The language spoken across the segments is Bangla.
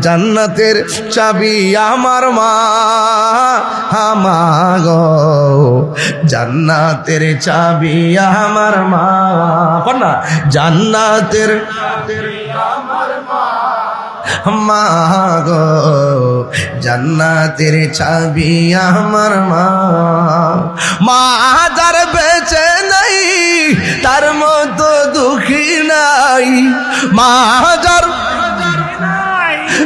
জান্নাতের চাবি আমার মা, আমাগো। জান্নাতের চাবি আমার মা না। জান্নাতের মা গো জান্নাতের চাবি আমার মা। মা যার বেঁচে নাই, তার মতো দুঃখী নাই। মা যার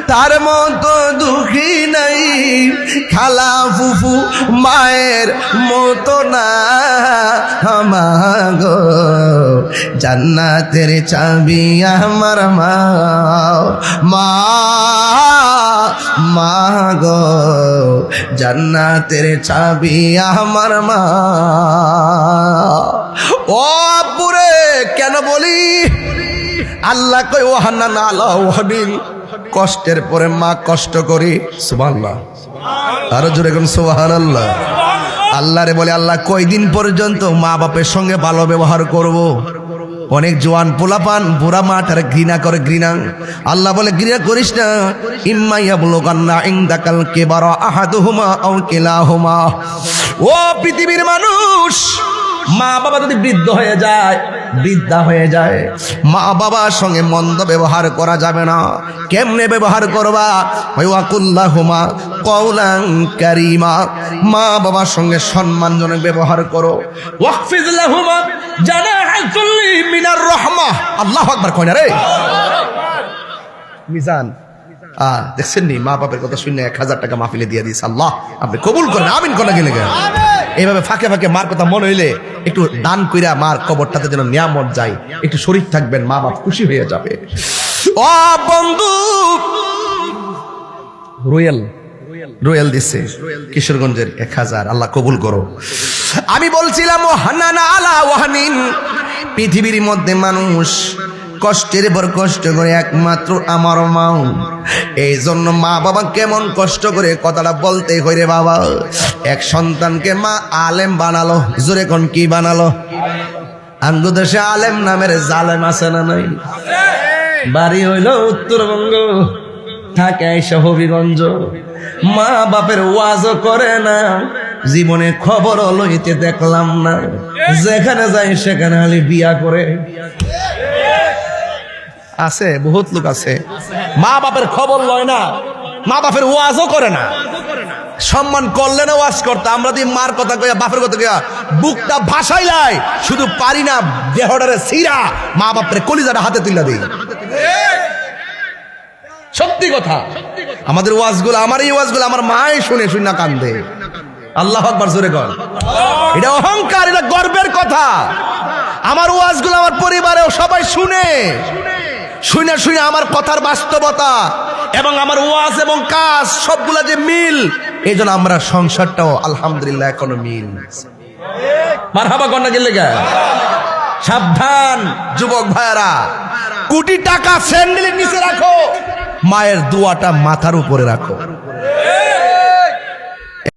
তার মতো দুঃখী নাই। খালা ফুফু মায়ের মতো না। আমাগো, জান্নাতের চাবি আমার মা। মা গো জান্নাতের চাবি আমার মা। ও পুরে কেন বলি? আল্লাহ কই ওহান্না না আল্লাহ কষ্টের পরে মা কষ্ট করি, সুবহানাল্লাহ। আরও জোরে কোন সুবহানাল্লাহ। আল্লাহ রে বলে, আল্লাহ, কয়দিন পর্যন্ত মা বাপের সঙ্গে ভালো ব্যবহার করব। অনেক জোয়ান পোলাপান, বুড়া মা তারা ঘৃণা করে ঘৃণা। আল্লাহ বলে, ঘৃণা করিস না। ইম্মাইয়া বলো কান্না ইংদাকাল কে বারো আহাদুহুমা আও কিলাহুমা। ও পৃথিবীর মানুষ মা বাবা যদি বৃদ্ধ হয়ে যায়, বৃদ্ধা হয়ে যায় মা বাবার সঙ্গে মন্দ ব্যবহার করা যাবে না। কেমনে ব্যবহার করবা? ওয়াকুল্লাহুমা কওলান কারীমা। মা বাবার সঙ্গে সম্মানজনক ব্যবহার করো। ওয়াকফিজ লাহুমা জানাহা যুল্লি মিনার রাহমা। আল্লাহু আকবার কয় না রে? মিজান। আ দেখছেন নি মা বাপের কথা শুনে এক হাজার টাকা মাহফিলে দিয়ে দিস আল্লাহ আপনি কবুল করেন আমিন কোনা গেলে গেলে। এইভাবে ফাঁকে ফাঁকে মার কথা মনে হইলে একটু দান কইরা মার কবরটাতে যেন নিয়ামত যায় একটু শরীর থাকবেন মা বাপ খুশি হয়ে যাবে। ও বন্ধু! রোয়েল রোয়েল দিচ্ছে কিশোরগঞ্জের এক হাজার। আল্লাহ কবুল করো। আমি বলছিলাম ও হান্নানা আলা ওয়াহানিন। পৃথিবীর মধ্যে মানুষ কষ্টের পর কষ্ট করে একমাত্র আমার মাও। এই জন্য মা বাবা কেমন কষ্ট করে কথাটা বলতে হইরে বাবা। এক সন্তানকে মা আলেম বানালো, জোরে কোন কি বানালো? আঙ্গুদেশে আলেম নামের জালেম আছে না নাই? বাড়ি হইল উত্তরবঙ্গ, থাকে এসে হবিগঞ্জ। মা বাপের ওয়াজও করে না, জীবনে খবর লইতে দেখলাম না। যেখানে যাই সেখানে খালি বিয়া করে। আছে, বহুত লোক আছে। মা বাপের খবর লয় না, মা বাপের ওয়াজও করে না। সম্মান করলে না ওয়াজ করতে, আমরা দিয়ে মার কথা কইয়া, বাপের কথা কইয়া বুকটা ভাসাইলাই শুধু পারি না, দেহটারে সিরা মা বাপের কলিজাটা হাতে তুলে দিই। সত্যি কথা। আমাদের ওয়াজগুলো, আমার এই ওয়াজগুলো আমার মাই শুনে শুনে কান্দে। আল্লাহ আকবার জোরে কর। এটা অহংকার, এটা গর্বের কথা। আমার ওয়াজগুলো আমার পরিবারেও সবাই শুনে। শুনে শুনে আমার কথার বাস্তবতা এবং আমার ওয়াজ এবং কাজ সবগুলা যে মিল এই জন্য আমরা সংসারটাও আলহামদুলিল্লাহ এখনও মিল মার হাবা কন্যা গেলে সাবধান, যুবক ভাইয়ারা। কোটি টাকা স্যান্ডেলের নিচে রাখো। মায়ের দুয়াটা মাথার উপরে রাখো।